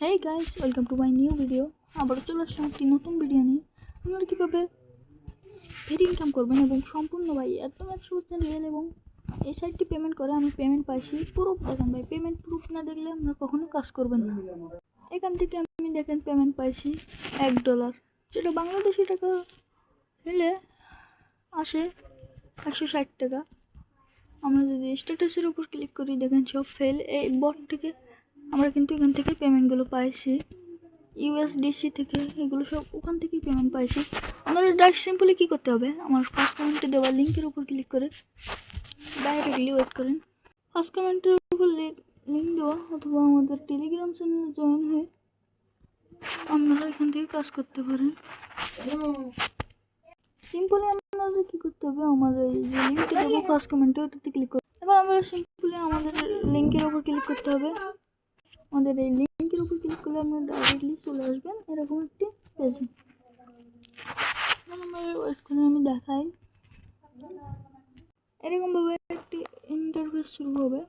Hey guys welcome to my new video আবারও চলে আসলাম একটি নতুন ভিডিও নিয়ে। আপনারা কীভাবে ফ্রি ইনকাম করবেন এবং সম্পূর্ণ ভাই একদম একশো পার্সেন্ট রিয়েল এবং এই সাইটটি পেমেন্ট করে আমি পেমেন্ট পাইছি প্রুফ দেখেন ভাই পেমেন্ট প্রুফ না দেখলে আপনারা কখনো কাজ করবেন না। এখান থেকে আমি দেখেন পেমেন্ট পাইছি এক ডলার যেটা বাংলাদেশি টাকা হলে আসে একশো ষাট টাকা। আমরা যদি স্ট্যাটাসের উপর ক্লিক করি, দেখেন সব ফেল এই বট থেকে আমরা কিন্তু এখান থেকে পেমেন্টগুলো পাইছি। ইউএসডিসি থেকে এগুলো সব ওখান থেকেই পেমেন্ট পাইছি। আমরা ডাইরেক্ট সিম্পলি কী করতে হবে? আমার ফার্স্ট কমেন্টে দেওয়া লিঙ্কের উপর ক্লিক করে ডাইরেক্টলি ওয়েট করেন। ফার্স্ট কমেন্টের উপর লিঙ্ক দেওয়া অথবা আমাদের টেলিগ্রাম চ্যানেলে জয়েন হয়ে আপনারা এখান থেকে কাজ করতে পারেন। সিম্পলি আপনাদের কী করতে হবে? আমার এই যে লিঙ্কটা দেবো ফার্স্ট কমেন্টে ওটাতে ক্লিক করতে এবার আমরা সিম্পলি আমাদের লিঙ্কের উপর ক্লিক করতে হবে। আমাদের এই লিঙ্কের উপর ক্লিক করলে আপনারা ডাইরেক্টলি চলে আসবেন। এরকম একটি পেজে ওয়েট করে আমি দেখাই। এরকমভাবে একটি ইন্টারফেস শুরু হবে।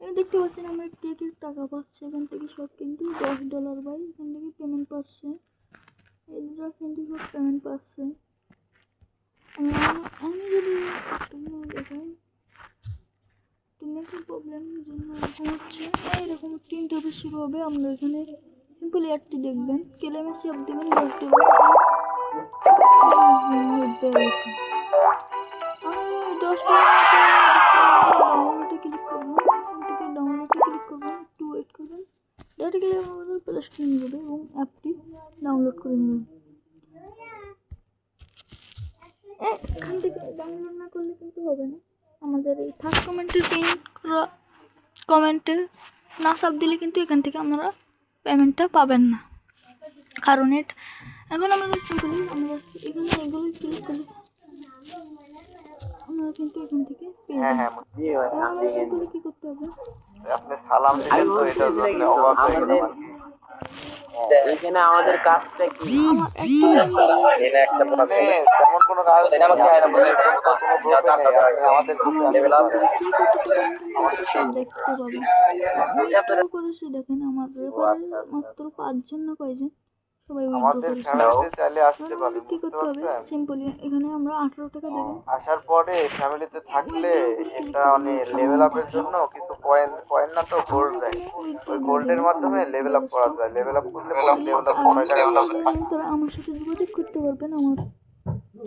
দেখতে পাচ্ছেন আমরা কে কে টাকা পাচ্ছে। এখান থেকে সব কিন্তু দশ ডলার বাই এখান থেকে পেমেন্ট পাচ্ছে। এরা কিন্তু সব পেমেন্ট পাচ্ছে আমি যদি একটু দেখাই নেটের প্রবলেমের জন্য এরকম হচ্ছে এইরকম একটি ইন্টারভিউ শুরু হবে আপনারা এখানে সিম্পলি অ্যাডটি দেখবেন কেলেমেসি অফ দেবেন ডাউনলোডে ক্লিক করবেন থেকে ডাউনলোডে ক্লিক করবেন একটু ওয়েট করবেন ডাইরেক্টলি আমাদের প্লে এবং অ্যাপটি ডাউনলোড করে নেবেন এখান থেকে ডাউনলোড না করলে কিন্তু হবে না। আমাদের এই ফার্স্ট কমেন্টে পিন করা কমেন্টে না সাপ দিলে কিন্তু এখান থেকে আপনারা পেমেন্টটা পাবেন না। কারণ এট এখন আমরা সিম্পলি আমরা এখানে এগুলো ক্লিক করি। আমরা কিন্তু এখান থেকে হ্যাঁ হ্যাঁ কী করতে হবে? আপনি সালাম দিলেন তো এটার জন্য অবাক হয়ে গেলাম এখানে আমাদের কাজটা কি? একটা মানে তেমন কোনো কাজ নেই। আমাদের গ্রুপে লেভেল আপ দেখতে পাবেন দেখেন আমার রেফারেল মাত্র পাঁচজন না কয়জন? সবাই আমাদের ফ্যামিলিতে চাইলে আসতে পারে কি করতে হবে? সিম্পলি এখানে আমরা আঠারো টাকা দেবেন আসার পরে ফ্যামিলিতে থাকলে এটা মানে লেভেল আপের জন্য কিছু কয়েন কয়েন না তো গোল্ড দেয়। ওই গোল্ডের মাধ্যমে লেভেল আপ করা যায়। লেভেল আপ করলে লেভেল আপ ছয় টাকা লেভেল আপ তারা আমার সাথে যোগাযোগ করতে পারবেন আমার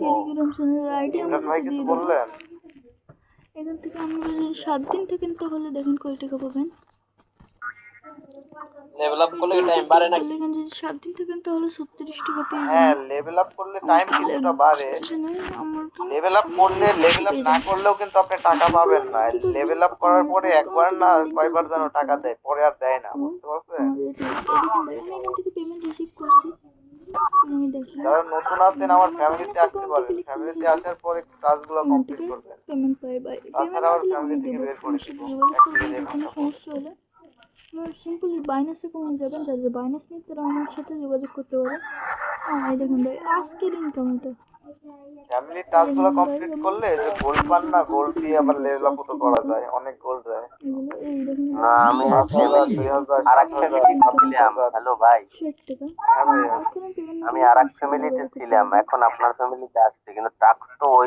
টেলিগ্রাম চ্যানেলের আইডি ইমরান ভাই কিছু বললেন? এখান থেকে আমরা যদি সাত দিন থাকেন তাহলে দেখেন কয় টাকা পাবেন। লেভেল আপ করলে টাইম বাড়ে না তাহলে এখানে যদি সাত দিন থাকেন তাহলে ছত্রিশ টাকা পেয়ে হ্যাঁ যাবেন লেভেল আপ করলে টাইম কিছুটা বাড়ে। লেভেল আপ করলে লেভেল আপ না করলেও কিন্তু আপনি টাকা পাবেন না। লেভেল আপ করার পরে একবার না কয়বার যেন টাকা দেয় পরে আর দেয় না বুঝতে পারছেন? আমাদের এটা এরকম ভাই। আমি এখান পেমেন্ট রিসিভ করছি। আমি দেখি যারা নতুন আছেন আমার ফ্যামিলিতে আসতে পারেন। ফ্যামিলিতে আসার পরে কাজগুলো কমপ্লিট করবেন। তাছাড়া আবার ফ্যামিলি থেকে বের করে দিব। সিম্পলি বাইনাসে কমে যাবেন যাদের বাইনাস নেই তারা আমার সাথে যোগাযোগ করতে পারেন হ্যাঁ এই দেখুন ভাই আজকের ইনকাম এটা ফ্যামিলি টাস্কগুলো কমপ্লিট করলে যে গোল্ড পান না গোল্ড দিয়ে আবার লেভেল আপ তো করা যায় অনেক গোল্ড দেখুন। না আমি হাজার আর এক ফ্যামিলি ছিলাম হ্যালো ভাই। হ্যাঁ আমি আর এক ফ্যামিলিতে ছিলাম এখন আপনার ফ্যামিলিতে আসছে কিন্তু টাস্ক তো ওই